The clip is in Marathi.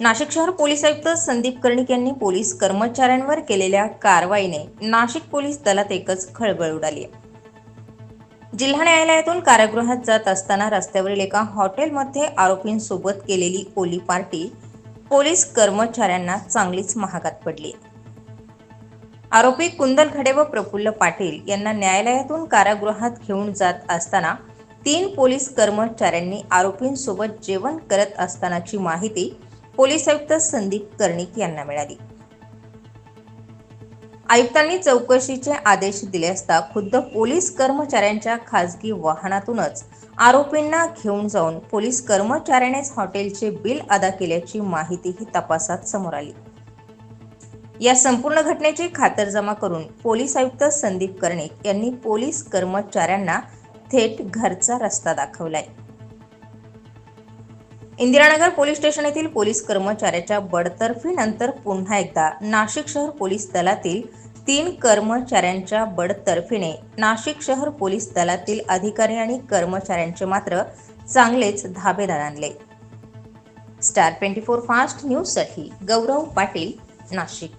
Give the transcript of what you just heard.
नाशिक शहर पोलीस आयुक्त संदीप कर्णिक यांनी पोलीस कर्मचाऱ्यांवर केलेल्या कारवाईने नाशिक पोलीस दलात एकच खळबळ उडाली जिल्हा न्यायालयातून कारागृहात जात असताना रस्त्यावरील एका हॉटेलमध्ये आरोपींसोबत केलेली ओली पार्टी पोलीस कर्मचाऱ्यांना चांगलीच महागात पडली आरोपी कुंदल खडे व प्रफुल्ल पाटील यांना न्यायालयातून कारागृहात घेऊन जात असताना तीन पोलीस कर्मचाऱ्यांनी आरोपींसोबत जेवण करत असतानाची माहिती पोलीस आयुक्त संदीप कर्णिक यांना मिळाली. आयुक्तांनी चौकशीचे आदेश दिले असता खुद्द पोलीस कर्मचाऱ्यांच्या खासगी वाहनातूनच आरोपींना घेऊन जाऊन पोलीस कर्मचाऱ्यानेच हॉटेलचे बिल अदा केल्याची माहितीही तपासात समोर आली. या संपूर्ण घटनेची खातरजमा करून पोलीस आयुक्त संदीप कर्णिक यांनी पोलीस कर्मचाऱ्यांना थेट घरचा रस्ता दाखवलाय. इंदिरानगर पोलीस स्टेशन येथील पोलीस कर्मचाऱ्याच्या बडतर्फीनंतर पुन्हा एकदा नाशिक शहर पोलीस दलातील तीन कर्मचाऱ्यांच्या बडतर्फीने नाशिक शहर पोलीस दलातील अधिकारी आणि कर्मचाऱ्यांचे मात्र चांगलेच धाबेदार आणले. स्टार ट्वेंटी फोर फास्ट न्यूजसाठी गौरव पाटील नाशिक.